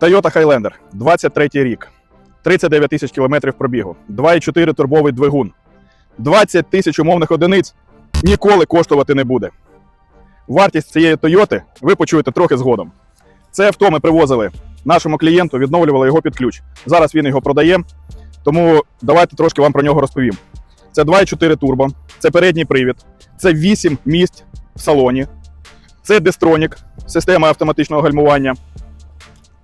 Toyota Highlander, 23 рік, 39 тисяч кілометрів пробігу, 2,4 турбовий двигун, 20 тисяч умовних одиниць ніколи коштувати не буде. Вартість цієї Toyota ви почуєте трохи згодом. Це авто ми привозили нашому клієнту, відновлювали його під ключ. Зараз він його продає, тому давайте трошки вам про нього розповім. Це 2,4 турбо, це передній привід, це 8 місць в салоні, це Destronік, система автоматичного гальмування,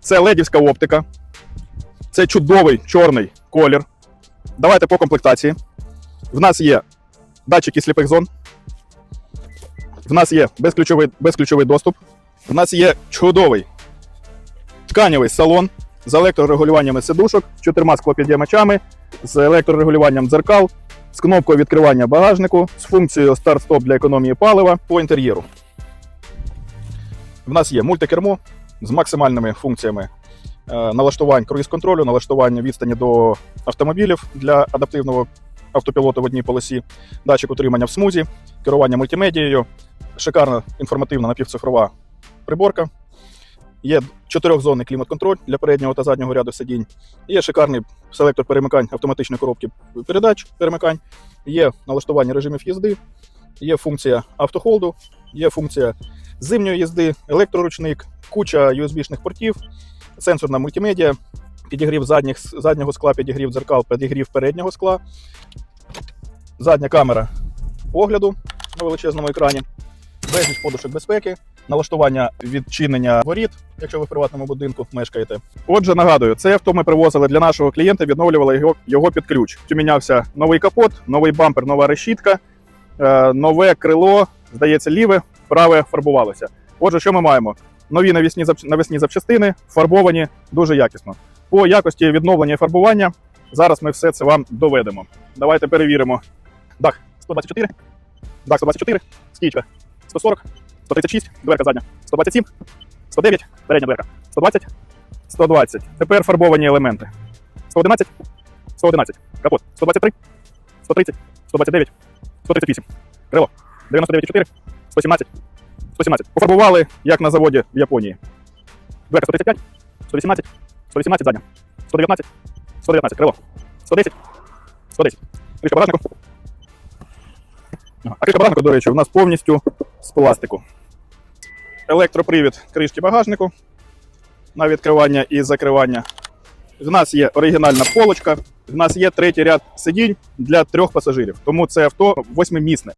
це ледівська оптика, це чудовий чорний колір. Давайте по комплектації. В нас є датчики сліпих зон. В нас є безключовий, безключовий доступ. В нас є чудовий тканевий салон з електрорегулюваннями сидушок, чотирма склопідіймачами, з електрорегулюванням дзеркал, з кнопкою відкривання багажнику, з функцією старт-стоп для економії палива по інтер'єру. В нас є мультикермо з максимальними функціями е, налаштувань круїз-контролю, налаштування відстані до автомобілів для адаптивного автопілоту в одній полосі, датчик утримання в смузі, керування мультимедією, шикарна інформативна напівцифрова приборка. Є чотирьохзонний клімат-контроль для переднього та заднього ряду сидінь. Є шикарний селектор перемикань автоматичної коробки передач перемикань, є налаштування режимів їзди, є функція автохолду, є функція зимньої їзди, електроручник, куча USB-шних портів, сенсорна мультимедіа, підігрів задніх, заднього скла, підігрів дзеркал, підігрів переднього скла, задня камера огляду на величезному екрані, безліч подушок безпеки, налаштування відчинення воріт, якщо ви в приватному будинку мешкаєте. Отже, нагадую, це авто ми привозили для нашого клієнта, відновлювали його, його під ключ. Помінявся новий капот, новий бампер, нова решітка, нове крило, здається, ліве, праве фарбувалося. Отже, що ми маємо? Нові навісні, навісні запчастини, фарбовані дуже якісно. По якості відновлення і фарбування зараз ми все це вам доведемо. Давайте перевіримо. Дах 124, дах 124, стічка 140, 136, дверка задня 127, 109, передня дверка 120, 120. Тепер фарбовані елементи. 111, 111, капот 123, 130, 129, 138, крило 99,4, 117, 117. Пофарбували, як на заводі в Японії. Дверка 135, 118, 118 задня, 119, 119, крило, 110, 110. Кришка багажнику. А кришка багажнику, до речі, у нас повністю з пластику. Електропривід кришки багажнику на відкривання і закривання. В нас є оригінальна полочка, в нас є третій ряд сидінь для трьох пасажирів. Тому це авто восьмимісне.